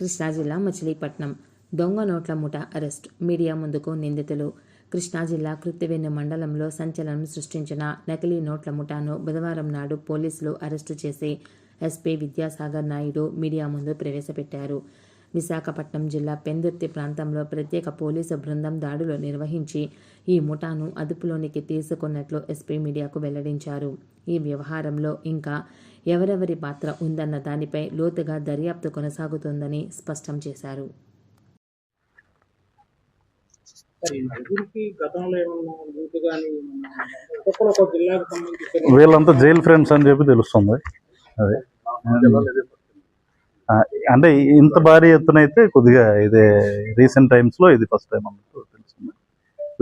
కృష్ణా జిల్లా మచిలీపట్నం. దొంగ నోట్ల ముఠ అరెస్ట్. మీడియా ముందుకు నిందితులు. కృష్ణా జిల్లా కృత్తివెన్ను మండలంలో సంచలనం సృష్టించిన నకిలీ నోట్ల ముఠాను బుధవారం నాడు పోలీసులు అరెస్టు చేసి ఎస్పీ విద్యాసాగర్ నాయుడు మీడియా ముందు ప్రవేశపెట్టారు. విశాఖపట్నం జిల్లా పెందుర్తి ప్రాంతంలో ప్రత్యేక పోలీసు బృందం దాడులు నిర్వహించి ఈ ముఠాను అదుపులోనికి తీసుకున్నట్లు ఎస్పీ మీడియాకు వెల్లడించారు. ఈ వ్యవహారంలో ఇంకా ఎవరెవరి పాత్ర ఉందన్న దానిపై లోతుగా దర్యాప్తు కొనసాగుతోందని స్పష్టం చేశారు. వీళ్ళంతా జైల్ ఫ్రెండ్స్ అని చెప్పి తెలుస్తుంది. అదే. అంటే ఇంత భారీ ఎత్తున అయితే కొద్దిగా ఇదే రీసెంట్ టైమ్స్లో ఇది ఫస్ట్ టైం అన్నట్టు తెలుస్తుంది.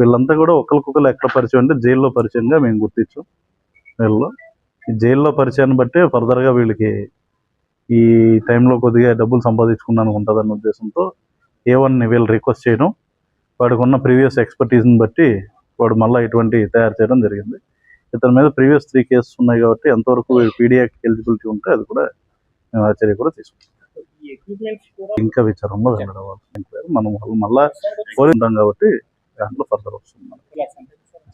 వీళ్ళంతా కూడా ఒకరికొకరు ఎక్కడ పరిచయం అంటే జైల్లో పరిచయంగా మేము గుర్తించాం వీళ్ళు జైల్లో పరిచయాన్ని బట్టి ఫర్దర్గా వీళ్ళకి ఈ టైంలో కొద్దిగా డబ్బులు సంపాదించుకున్నాను ఉంటుందన్న ఉద్దేశంతో ఏ వన్ వీళ్ళు రిక్వెస్ట్ చేయడం. వాడికి ఉన్న ప్రీవియస్ ఎక్స్పర్టీస్ని బట్టి వాడు మళ్ళీ ఇటువంటి తయారు చేయడం జరిగింది. ఇతని మీద ప్రీవియస్ త్రీ కేసెస్ ఉన్నాయి కాబట్టి ఎంతవరకు పీడియాక్ ఎలిజిబిలిటీ ఉంటే అది కూడా మేము ఆ చర్య కూడా తీసుకుంటాం. ఇంకా విచారంలో వెళ్ళడం వాళ్ళు మనం వాళ్ళు మళ్ళా పోలి ఉంటాం కాబట్టి దాంట్లో ఫర్దర్ వస్తుంది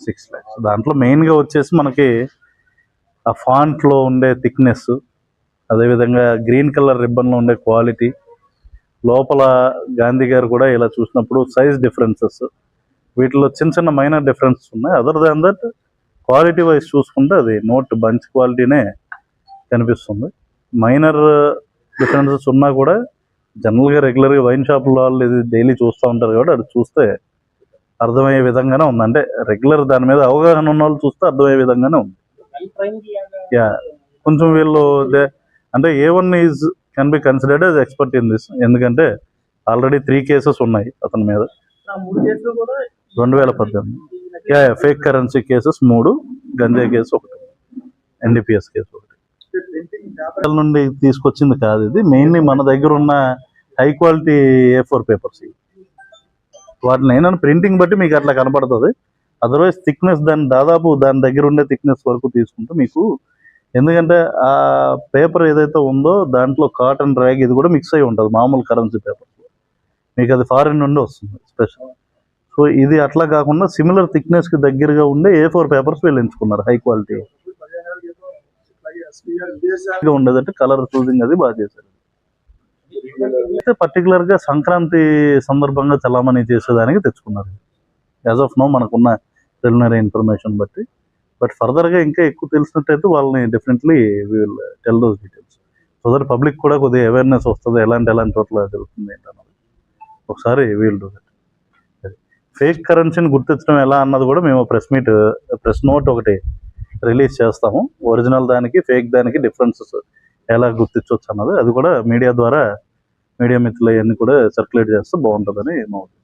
సిక్స్ ల్యాక్స్ దాంట్లో మెయిన్గా వచ్చేసి మనకి ఆ ఫాంట్లో ఉండే థిక్నెస్ అదేవిధంగా గ్రీన్ కలర్ రిబ్బన్లో ఉండే క్వాలిటీ లోపల గాంధీ గారు కూడా ఇలా చూసినప్పుడు సైజ్ డిఫరెన్సెస్ వీటిలో చిన్న చిన్న మైనర్ డిఫరెన్సెస్ ఉన్నాయి. Other than that quality wise చూసుకుంటే అది నోట్ బంచ్ క్వాలిటీనే కనిపిస్తుంది. మైనర్ డిఫరెన్సెస్ ఉన్నా కూడా జనరల్గా రెగ్యులర్గా వైన్ షాపుల వాళ్ళు ఇది డైలీ చూస్తూ ఉంటారు కాబట్టి అది చూస్తే అర్థమయ్యే విధంగానే ఉంది. అంటే రెగ్యులర్ దాని మీద అవగాహన ఉన్న వాళ్ళు చూస్తే అర్థమయ్యే విధంగానే ఉంది. యా. కొంచెం వీళ్ళు అంటే a one is can be considered as expert in this ఎందుకంటే ఆల్రెడీ త్రీ కేసెస్ ఉన్నాయి అతని మీద. రెండు వేల పద్దెనిమిది. యా ఫేక్ కరెన్సీ కేసెస్ మూడు గంజాయి కేసు ఒకటి. ఎన్డీపీఎస్ కేసు నుండి తీసుకొచ్చింది కాదు ఇది. మెయిన్లీ మన దగ్గర ఉన్న high quality A four papers వాటిని ఏంటంటే ప్రింటింగ్ బట్టి మీకు అట్లా కనపడుతుంది. అదర్వైజ్ థిక్నెస్ దాని దాదాపు దాని దగ్గర ఉండే థిక్నెస్ వరకు తీసుకుంటే మీకు ఎందుకంటే ఆ పేపర్ ఏదైతే ఉందో దాంట్లో కాటన్ ర్యాగ్ ఇది కూడా మిక్స్ అయి ఉంటుంది మామూలు కరెన్సీ పేపర్ మీకు అది ఫారిన్ నుండి వస్తుంది స్పెషల్ సో ఇది అట్లా కాకుండా సిమిలర్ థిక్నెస్కి దగ్గరగా ఉండే ఏ ఫోర్ పేపర్స్ వీళ్ళు ఎంచుకున్నారు హై క్వాలిటీ ఉండదంటే కలర్ చూసింగ్ అది బాగా చేశారు. అయితే పర్టికులర్గా సంక్రాంతి సందర్భంగా చలామణి చేసేదానికి తెచ్చుకున్నారు. యాజ్ ఆఫ్ నో మనకున్న ప్రిలిమినరీ ఇన్ఫర్మేషన్ బట్టి. బట్ ఫర్దర్గా ఇంకా ఎక్కువ తెలిసినట్టయితే వాళ్ళని definitely will tell those details so that public కూడా కొద్దిగా అవేర్నెస్ వస్తుంది ఎలాంటి ఎలాంటి చోట్ల తెలుస్తుంది ఏంటన్నది ఒకసారి వీల్ డూ దట్ ఫేక్ కరెన్సీని గుర్తించడం ఎలా అన్నది కూడా మేము ప్రెస్ మీట్ ప్రెస్ నోట్ ఒకటి రిలీజ్ చేస్తాము. ఒరిజినల్ దానికి ఫేక్ దానికి డిఫరెన్సెస్ ఎలా గుర్తించవచ్చు అన్నది అది కూడా మీడియా ద్వారా మీడియా మిత్రులు అవన్నీ కూడా సర్క్యులేట్ చేస్తే బాగుంటుందని మా ఉద్దేశం.